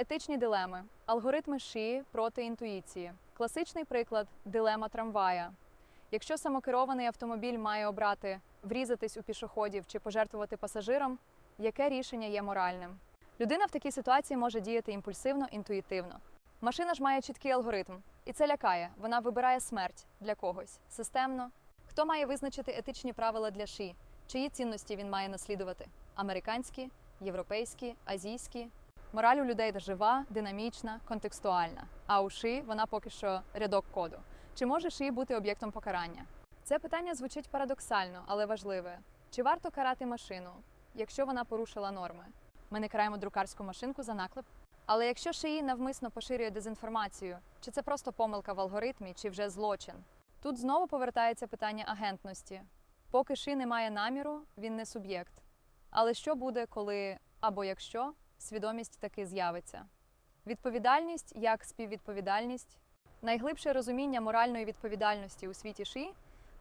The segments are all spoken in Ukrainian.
Етичні дилеми, алгоритми шиї проти інтуїції. Класичний приклад дилема трамвая. Якщо самокерований автомобіль має обрати врізатись у пішоходів чи пожертвувати пасажирам, яке рішення є моральним? Людина в такій ситуації може діяти імпульсивно, інтуїтивно. Машина ж має чіткий алгоритм, і це лякає. Вона вибирає смерть для когось системно. Хто має визначити етичні правила для ши? Чиї цінності він має наслідувати? Американські, європейські, азійські? Мораль у людей жива, динамічна, контекстуальна. А у ши вона поки що рядок коду. Чи може ши бути об'єктом покарання? Це питання звучить парадоксально, але важливе. Чи варто карати машину, якщо вона порушила норми? Ми не караємо друкарську машинку за наклеп. Але якщо шиї навмисно поширює дезінформацію, чи це просто помилка в алгоритмі, чи вже злочин? Тут знову повертається питання агентності. Поки ши не має наміру, він не суб'єкт. Але що буде, коли або якщо свідомість таки з'явиться? Відповідальність як співвідповідальність. Найглибше розуміння моральної відповідальності у світі ши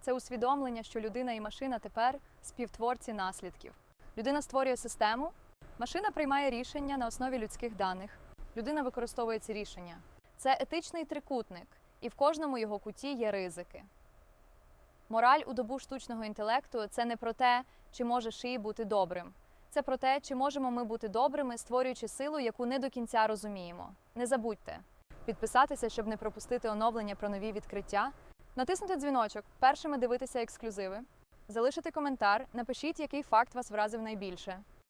це усвідомлення, що людина і машина тепер співтворці наслідків. Людина створює систему, машина приймає рішення на основі людських даних. Людина використовує ці рішення. Це етичний трикутник, і в кожному його куті є ризики. Мораль у добу штучного інтелекту це не про те, чи може шиї бути добрим. Це про те, чи можемо ми бути добрими, створюючи силу, яку не до кінця розуміємо. Не забудьте підписатися, щоб не пропустити оновлення про нові відкриття, натиснути дзвіночок, першими дивитися ексклюзиви, залишити коментар, напишіть, який факт вас вразив найбільше.